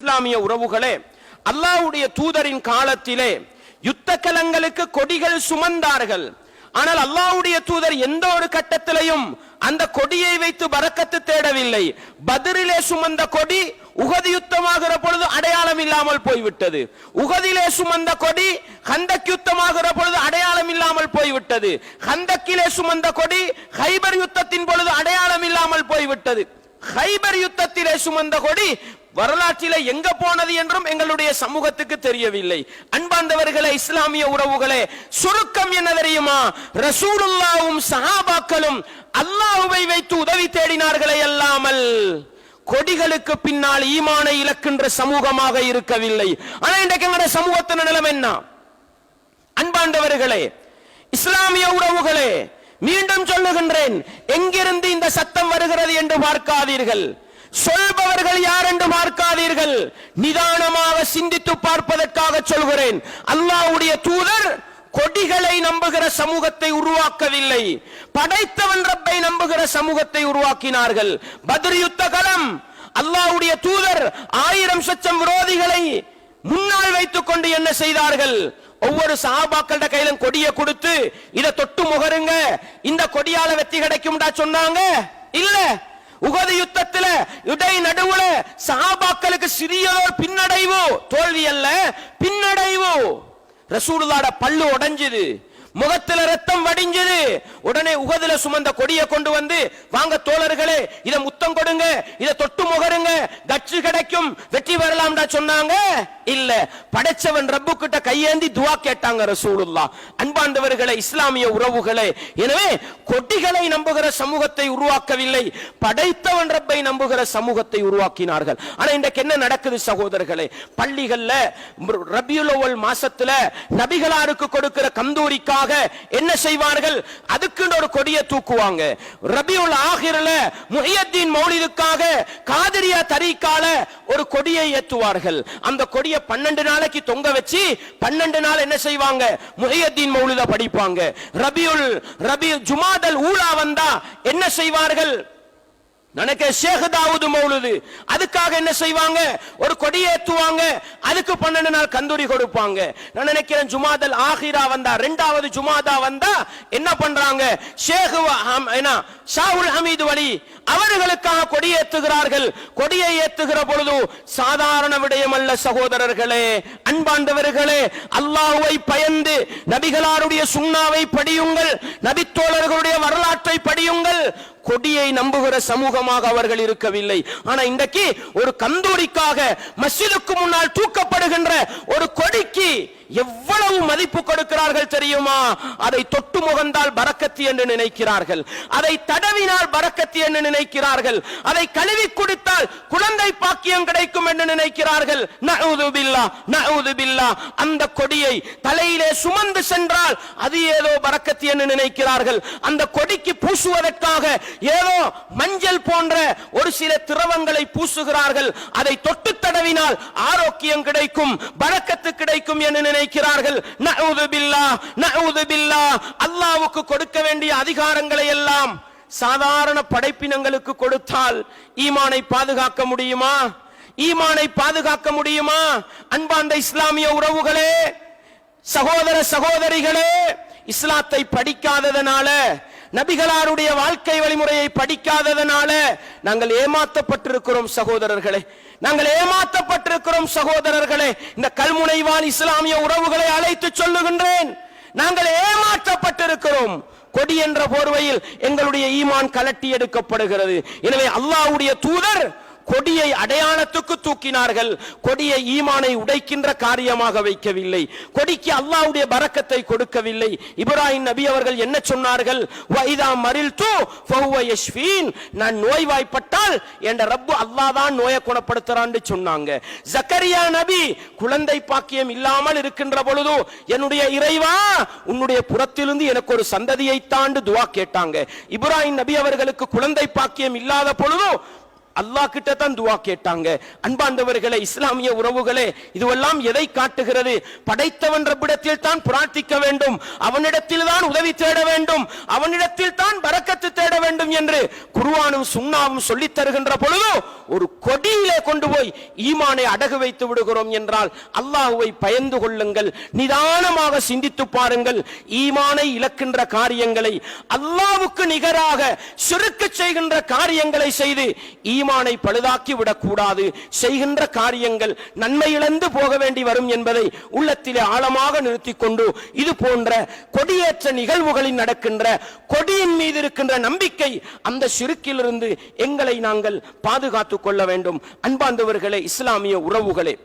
இஸ்லாமிய உறவுகளே அல்லாவுடைய தூதரின் காலத்திலே யுத்த கலங்களுக்கு கொடிகள் சுமந்தார்கள். ஆனால் அல்லாவுடைய தூதர் எந்த ஒரு கட்டத்திலையும் அந்த கொடியை வைத்து பறக்கத்து தேடவில்லை. பதிரிலே சுமந்த கொடி உகதி யுத்தமாகிற பொழுது அடையாளம் இல்லாமல் போய்விட்டது. உகதிலே சுமந்த கொடி ஹந்தக் யுத்தமாகிற பொழுது அடையாளம் இல்லாமல் போய்விட்டது. ஹந்தக்கிலே சுமந்த கொடி ஹைபர் யுத்தத்தின் பொழுது அடையாளம் இல்லாமல் போய்விட்டது. ஹைபர் யுத்தத்திலே சுமந்த கொடி வரலாற்றில எங்க போனது என்றும் எங்களுடைய சமூகத்துக்கு தெரியவில்லை. அன்பாந்தவர்களே இஸ்லாமிய உறவுகளே சுருக்கம் என்ன தெரியுமா? ரசூலுல்லாவும் சஹாபாக்களும் அல்லாஹுவை வைத்து உதவி தேடினார்களே அல்லாமல் கொடிகளுக்கு பின்னால் ஈமானை இழக்கின்ற சமூகமாக இருக்கவில்லை. ஆனா இன்றைக்கு எங்களுடைய சமூகத்தின் நிலம் என்ன? அன்பாண்டவர்களே இஸ்லாமிய உறவுகளே மீண்டும் சொல்லுகின்றேன் எங்கிருந்து இந்த சத்தம் வருகிறது என்று பார்க்காதீர்கள். சொல்பவர்கள் யார் என்று பார்க்காதீர்கள். நிதானமாக சிந்தித்து பார்ப்பதற்காக சொல்கிறேன். அல்லாஹ்வுடைய தூதர் கொடிகளை நம்புகிற சமூகத்தை உருவாக்கவில்லை. படைத்தவன் ரப்பை நம்புகிற சமூகத்தை உருவாக்கினார்கள். பத்ர் யுத்த களம். அல்லாஹ்வுடைய தூதர் ஆயிரம் சச்சம் விரோதிகளை முன்னால் வைத்துக் கொண்டு என்ன செய்தார்கள்? ஒவ்வொரு சஹாபாக்கள கையிலும் கொடியை கொடுத்து இத தொட்டு முகருங்க. இந்த கொடியால வெற்றி கிடைக்கும்டா சொன்னாங்க. இல்ல. உகது யுத்தத்துல இடை நடுவுல சாபாக்களுக்கு சிறியதோர் பின்னடைவு. தோல்வி அல்ல பின்னடைவு. ரசூலுல்லாட பல்லு உடைஞ்சது. முகத்துல ரத்தம் வடிஞ்சது. உடனே உகதுல சுமந்த கொடியை கொண்டு வந்து வாங்க தோழர்களே இத முத்தம் கொடுங்க. இத தொட்டு முகருங்க. கட்சி கிடைக்கும் வெற்றி பெறலாம்டா சொன்னாங்க. இல்ல படைச்சவன் ரப்பு கிட்ட கையேந்தி துவா கேட்டாங்க ரசூலுல்லா அன்பாண்டவர்களே இஸ்லாமிய உறவுகளே. எனவே கொடிகளை நம்புகிற சமூகத்தை உருவாக்கவில்லை. படைத்தவன் ரப்பை நம்புகிற சமூகத்தை உருவாக்கினார்கள். ஆனா இன்றைக்கு என்ன நடக்குது சகோதரர்களே? பள்ளிகள்ல ரபியுலோவல் மாசத்துல நபிகளாருக்கு கொடுக்கிற கந்தூரிக்காக என்ன செய்வார்கள்? அதுக்குன்னு ஒரு கொடியை தூக்குவாங்க. ரபியுல் ஆகிரல முஹியத்தின் மௌலிதுக்காக காதிரியா தரீக்கால ஒரு கொடியை ஏத்துவார்கள் அந்த கொடியை பன்னெண்டு நாளைக்கு தொங்க வச்சு பன்னெண்டு நாள் என்ன செய்வாங்க? முஹியத்தீன் மௌலித படிப்பாங்க. ரபியுல் ரபி ஜுமாதல் ஊலா வந்தா என்ன செய்வார்கள்? நினைக்க ஷேக் தாவூது மௌலுது அதுக்காக என்ன செய்வாங்க ஒரு கொடி ஏத்துவாங்க அதுக்கு பன்னெண்டு நாள் கந்தூரி கொடுப்பாங்க நான் நினைக்கிறேன் ஜுமாதல் ஆஹிரா வந்தா ரெண்டாவது ஜுமாதா வந்தா என்ன பண்றாங்க ஷேக் என்ன ஷாவுல் ஹமீது வலி அவர்களுக்காக கொடி ஏத்துகிறார்கள் கொடியை ஏத்துகிற பொழுது சாதாரண விடயம் அல்ல சகோதரர்களே அன்பாண்டவர்களே அல்லாஹுவை பயந்து நபிகளாருடைய சுண்ணாவை படியுங்கள் நபித்தோழர்களுடைய வரலாற்றை படியுங்கள் கொடியை நம்புகிற சமூகமாக அவர்கள் இருக்கவில்லை. ஆனா இன்றைக்கு ஒரு கந்தூரிக்காக மசிதுக்கு முன்னால் தூக்கப்படுகின்ற ஒரு கொடிக்கு எவ்வளவு மதிப்பு கொடுக்கிறார்கள் தெரியுமா? அதை தொட்டு முகந்தால் பரக்கத்தி என்று நினைக்கிறார்கள். அதை தடவினால் பரக்கத்தி என்று நினைக்கிறார்கள். அதை கழுவி குடித்தால் குழந்தை பாக்கியம் கிடைக்கும் என்று நினைக்கிறார்கள். பில்லா அந்த கொடியை தலையிலே சுமந்து சென்றால் அது ஏதோ பரக்கத்தி என்று நினைக்கிறார்கள். அந்த கொடிக்கு பூசுவதற்காக ஏதோ மஞ்சள் போன்ற ஒரு சில திரவங்களை பூசுகிறார்கள். அதை தொட்டு தடவினால் ஆரோக்கியம் கிடைக்கும் பரக்கத்து கிடைக்கும் என்று நினைக்கிறார்கள். நஊது பில்லா நஊது பில்லா. அல்லாஹ்வுக்கு கொடுக்க வேண்டிய அதிகாரங்களை எல்லாம் சாதாரண படைப்பினங்களுக்கு கொடுத்தால் ஈமானை பாதுகாக்க முடியுமா? ஈமானை பாதுகாக்க முடியுமா? அன்பாந்த இஸ்லாமிய உறவுகளே சகோதர சகோதரிகளே இஸ்லாத்தை படிக்காததனால நபிகளாருடைய வாழ்க்கை வழிமுறையை படிக்காததனால நாங்கள் ஏமாற்றப்பட்டிருக்கிறோம் சகோதரர்களே. நாங்கள் ஏமாற்றப்பட்டிருக்கிறோம் சகோதரர்களே. இந்த கல்முனைவான் இஸ்லாமிய உறவுகளை அழைத்து சொல்லுகின்றேன். நாங்கள் ஏமாற்றப்பட்டிருக்கிறோம். கொடி என்ற போர்வையில் எங்களுடைய ஈமான் கலட்டி எடுக்கப்படுகிறது. எனவே அல்லாஹ்வுடைய தூதர் கொடியை அடையாளத்துக்கு தூக்கினார்கள். கொடியை ஈமானை உடைக்கின்ற காரியமாக வைக்கவில்லை. கொடிக்கு அல்லாவுடைய பரக்கத்தை கொடுக்கவில்லை. இப்ராஹிம் நபி அவர்கள் என்ன சொன்னார்கள்? வைதா மரில் தூ நான் நோய்வாய்ப்பட்டால் என்ற ரப்பு அல்லாஹ் தான் நோயை குணப்படுத்துறான்னு சொன்னாங்க. ஜக்கரியா நபி குழந்தை பாக்கியம் இல்லாமல் இருக்கின்ற பொழுது என்னுடைய இறைவா உன்னுடைய புறத்திலிருந்து எனக்கு ஒரு சந்ததியை தாண்டு துவா கேட்டாங்க. இப்ராஹிம் நபி அவர்களுக்கு குழந்தை பாக்கியம் இல்லாத பொழுதும் அல்லாஹ் கிட்ட தான் துவா கேட்டாங்க. அன்பாண்டவர்களே இஸ்லாமிய உறவுகளே இதுவெல்லாம் எதை காட்டுகிறது? படைத்தவன் ரப்பிடத்தில் தான் பிரார்த்திக்க வேண்டும். அவனிடத்தில் தான் உதவி தேட வேண்டும். அவனிடத்தில் தான் பறக்கத்து தேட வேண்டும் என்று குருவானும் சுண்ணாவும் சொல்லித் தருகின்ற பொழுது ஒரு கொடியிலே கொண்டு போய் ஈமானை அடகு வைத்து விடுகிறோம் என்றால் அல்லாஹுவை பயந்து கொள்ளுங்கள். நிதானமாக சிந்தித்து பாருங்கள். ஈமானை இழக்கின்ற காரியங்களை அல்லாவுக்கு நிகராக சுருக்க செய்கின்ற காரியங்களை செய்து ஈமான் பழுதாக்கி விடக்கூடாது. செய்கின்ற காரியங்கள் நன்மை இழந்து போக வேண்டி வரும் என்பதை உள்ளத்திலே ஆழமாக நிறுத்திக் கொண்டு இது போன்ற கொடியேற்ற நிகழ்வுகளில் நடக்கின்ற கொடியின் மீது இருக்கின்ற நம்பிக்கை அந்த சிறுக்கிலிருந்து எங்களை நாங்கள் பாதுகாத்துக் கொள்ள வேண்டும். அன்பாந்தவர்களே இஸ்லாமிய உறவுகளே.